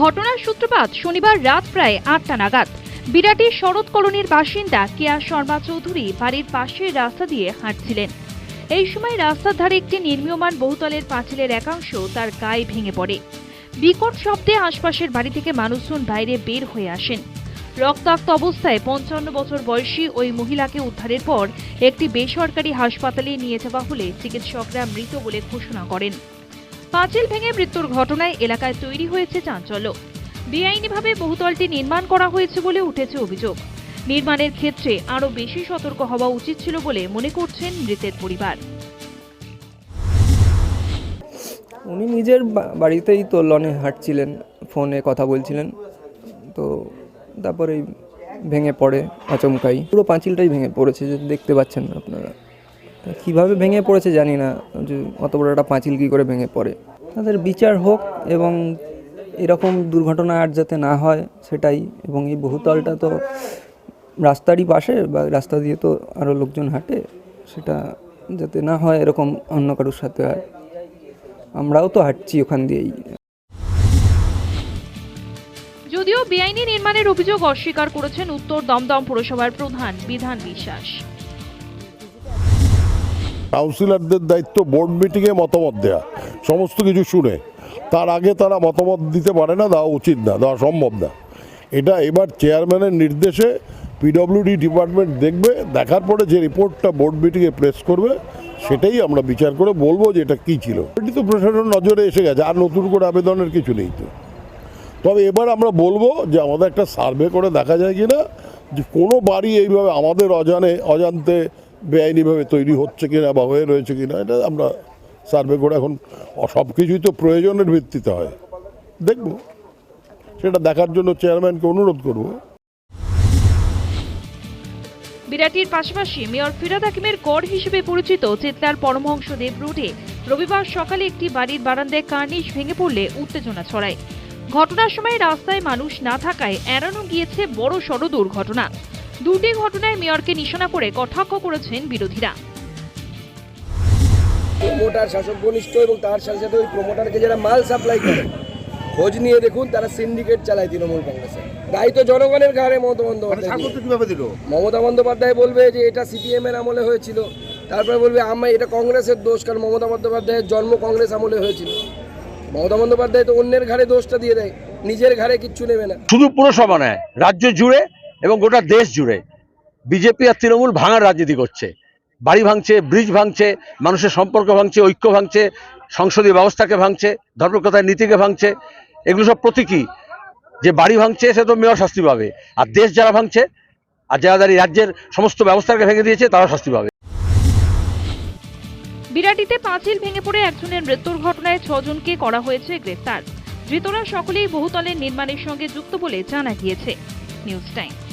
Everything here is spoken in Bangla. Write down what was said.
ঘটনার সূত্রপাত শনিবার রাত প্রায় আটটা নাগাদ। বিরাটির শরৎ কলোনির বাসিন্দা কেয়া শর্মা চৌধুরী বাড়ির পাশের রাস্তা দিয়ে হাঁটছিলেন। এই সময় রাস্তার ধারে একটি নির্মীয়মান বহুতলের পাঁচিলের একাংশ তার গায়ে ভেঙে পড়ে। বিকট শব্দে আশপাশের বাড়ি থেকে মানুষজন বাইরে বের হয়ে আসেন। রক্তাক্ত অবস্থায় পঞ্চান্ন বছর বয়সী ওই মহিলাকে উদ্ধারের পর একটি বেসরকারি হাসপাতালে নিয়ে যাওয়া হলে চিকিৎসকরা মৃত বলে ঘোষণা করেন। পাঁচিল ভেঙে মৃত্যুর ঘটনায় এলাকায় তৈরি হয়েছে চাঞ্চল্য। বেআইনিভাবে বহুতলটি নির্মাণ করা হয়েছে বলে উঠেছে অভিযোগ। নির্মাণের ক্ষেত্রে আরও বেশি সতর্ক হওয়া উচিত ছিল বলে মনে করছেন মৃতের পরিবার। উনি নিজের বাড়িতেই তো লনে হাঁটছিলেন, ফোনে কথা বলছিলেন। তো তারপরেই ভেঙে পড়ে, আচমকাই। পুরো পাঁচিলটাই ভেঙে পড়েছে দেখতে পাচ্ছেন না আপনারা। কীভাবে ভেঙে পড়েছে জানি না, যে অত বড় একটা পাঁচিল কী করে ভেঙে পড়ে। তাদের বিচার হোক এবং এরকম দুর্ঘটনা আর যাতে না হয় সেটাই, এবং এই বহুতলটা তো রাস্তারই পাশে বা রাস্তা দিয়ে তো আরও লোকজন হাঁটে, সেটা যাতে না হয় এরকম অন্য কারোর সাথে আর। আমরাও তো হাঁটছি ওখান দিয়েই। যদিও বেআইনি নির্মাণের অভিযোগ অস্বীকার করেছেন উত্তর দমদম পুরসভার প্রধান বিধান বিশ্বাস। কাউন্সিলরদের দায়িত্ব বোর্ড মিটিংয়ে মতামত দেওয়া সমস্ত কিছু শুনে। তার আগে তারা মতামত দিতে পারে না, দেওয়া উচিত না, দেওয়া সম্ভব না। এটা এবার চেয়ারম্যানের নির্দেশে পিডব্লিউডি ডিপার্টমেন্ট দেখবে, দেখার পরে যে রিপোর্টটা বোর্ড মিটিংয়ে প্রেস করবে, সেটাই আমরা বিচার করে বলব যে এটা কী ছিল। এটি তো প্রশাসন নজরে এসে গেছে, আর নতুন করে আবেদনের কিছু নেই তো। তবে এবার আমরা বলব যে আমাদের একটা সার্ভে করে দেখা যায় কিনা, যে কোনো বাড়ি এইভাবে আমাদের অজানে, অজান্তে বেআইনিভাবে তৈরি হচ্ছে কিনা বা হয়ে রয়েছে কিনা, এটা আমরা সার্ভে করে এখন সব কিছুই তো প্রয়োজনের ভিত্তিতে হয়। দেখব। সেটা দেখার জন্য চেয়ারম্যানকে অনুরোধ করব। বিরাটির পাশাপাশি মেয়র ফিরাদ হাকিমের গড় হিসেবে পরিচিত চেতলার পরমহংসদেব রোডে রবিবার সকালে একটি বাড়ির বারান্দায় কার্নিশ ভেঙে পড়লে উত্তেজনা ছড়ায়। ঘটনার সময় রাস্তায় মানুষ না থাকায় এড়ানো গিয়েছে বড় সড় দুর্ঘটনা। দুটি ঘটনায় মেয়রকে নিশানা করে কটাক্ষ করেছেন বিরোধীরা। প্রমোটার শাসক ঘনিষ্ঠ এবং তার সাথে সাথে ওই প্রমোটারকে যারা মাল সাপ্লাই করে খোঁজ নিয়ে দেখুন তারা সিন্ডিকেট চালায় তৃণমূল কংগ্রেসে। তাই তো জনগণের ঘাড়ে মমতা বন্দ্যোপাধ্যায় মমতা বন্দ্যোপাধ্যায় বলবে যে এটা সিপিএম এর আমলে হয়েছিল। তারপরে বলবে আমরা এটা কংগ্রেসের দোষ কারণ মমতা বন্দ্যোপাধ্যায়ের জন্ম কংগ্রেস আমলে হয়েছিল। মমতা বন্দ্যোপাধ্যায় তো অন্যের ঘাড়ে দোষটা দিয়ে দেয় নিজের ঘাড়ে কিচ্ছু নেবে না। শুধু পুরসভা নয় রাজ্য জুড়ে এবং গোটা দেশ জুড়ে বিজেপি আর তৃণমূল ভাঙার রাজনীতি করছে। বাড়ি ভাঙছে, ব্রিজ ভাঙছে, মানুষের সম্পর্ক ভাঙছে, ঐক্য ভাঙছে, সংসদীয় ব্যবস্থাকে ভাঙছে ধর্মকথার নীতিকে ভাঙছে, এগুলো সব প্রতীকী। যে বাড়ি ভাঙছে, সে তো মেয়র শাস্তি পাবে। আর দেশ যারা ভাঙছে, আর যারা দাঁড়িয়ে রাজ্যের সমস্ত ব্যবস্থাকে ভেঙে দিয়েছে তারা শাস্তি পাবে। বিরাটিতে পাঁচিল ভেঙে পড়ে একজনের মৃত্যুর ঘটনায় ছজনকে করা হয়েছে গ্রেফতার। ধৃতরা সকলেই বহুতলের নির্মাণের সঙ্গে যুক্ত বলে জানা গিয়েছে। News time.